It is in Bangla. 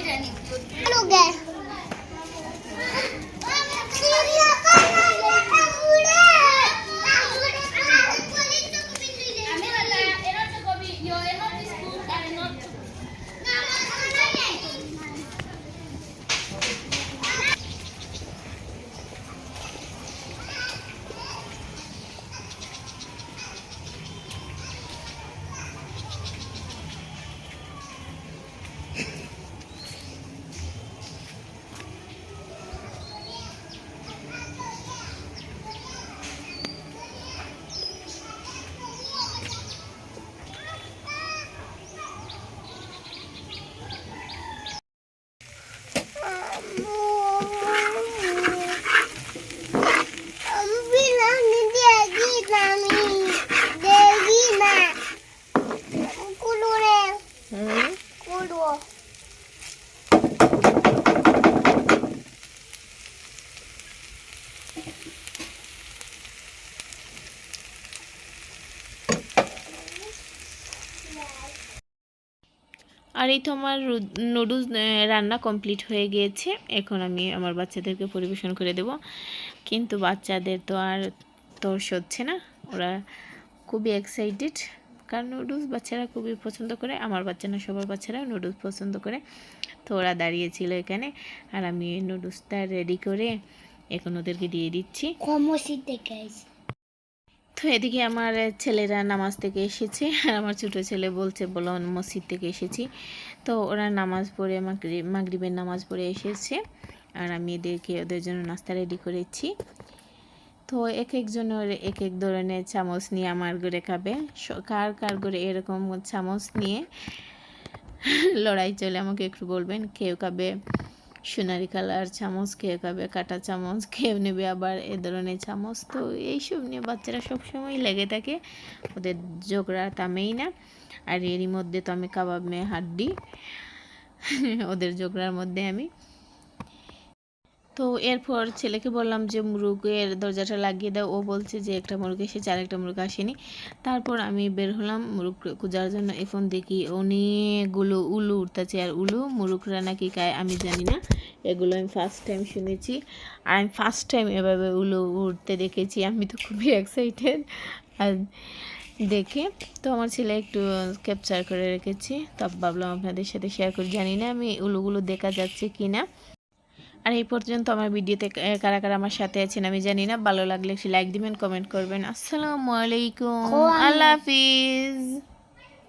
আমি জানি আর এই তো আমার নুডলস রান্না কমপ্লিট হয়ে গিয়েছে। এখন আমি আমার বাচ্চাদেরকে পরিবেশন করে দেব। কিন্তু বাচ্চাদের তো আর তর্স হচ্ছে না। ওরা খুবই এক্সাইটেড কারণ নুডলস বাচ্চারা খুবই পছন্দ করে। আমার বাচ্চা না, সবার বাচ্চারাও নুডলস পছন্দ করে। তো ওরা দাঁড়িয়েছিল এখানে। আর আমি নুডলসটা রেডি করে এখন ওদেরকে দিয়ে দিচ্ছি। te caes? তো এদিকে আমার ছেলেরা নামাজ থেকে এসেছে। আর আমার ছোটো ছেলে বলছে, বলো মসজিদ থেকে এসেছি। তো ওরা নামাজ পড়ে মাগরিব মাগরিবের নামাজ পড়ে এসেছে। আর আমি এদেরকে, ওদের জন্য নাস্তা রেডি করেছি। তো এক একজনের এক এক ধরনের চামচ নিয়ে আমার ঘরে খাবে। কার কার ঘরে এরকম চামচ নিয়ে লড়াই চলে, আমাকে একটু বলবেন, কেউ খাবে সোনারি কালার চামচ খেয়ে খাবে কাটা চামচ খেয়ে নেবে আবার এ ধরনের চামচ। তো এইসব নিয়ে বাচ্চারা সবসময় লেগে থাকে, ওদের ঝগড়া থামেই না। আর এরই মধ্যে তো আমি কাবাব মেয়ে হাড্ডি, ওদের ঝগড়ার মধ্যে আমি তো এরপর ছেলেকে বললাম যে, মুরগের দরজাটা লাগিয়ে দাও। ও বলছে যে, একটা মুরগ এসেছে, আর একটা মুরগ আসেনি। তারপর আমি বের হলাম মুরগ খোঁজার জন্য। এখন দেখি অনেকগুলো উলু উঠতেছে আর উলু মুরগরা নাকি খায়, আমি জানি না। এগুলো আমি ফার্স্ট টাইম শুনেছি, আর আমি ফার্স্ট টাইম এভাবে উলু উঠতে দেখেছি। আমি তো খুবই এক্সাইটেড আর দেখে, তো আমার ছেলে একটু ক্যাপচার করে রেখেছি। তো ভাবলাম আপনাদের সাথে শেয়ার করি। জানি না আমি উলুগুলো দেখা যাচ্ছে কি না আর এই পর্যন্ত আমার ভিডিওতে কারা কারা আমার সাথে আছেন আমি জানি না ভালো লাগলে একটু লাইক দিবেন কমেন্ট করবেন আসসালামু আলাইকুম। আল্লাহ হাফিজ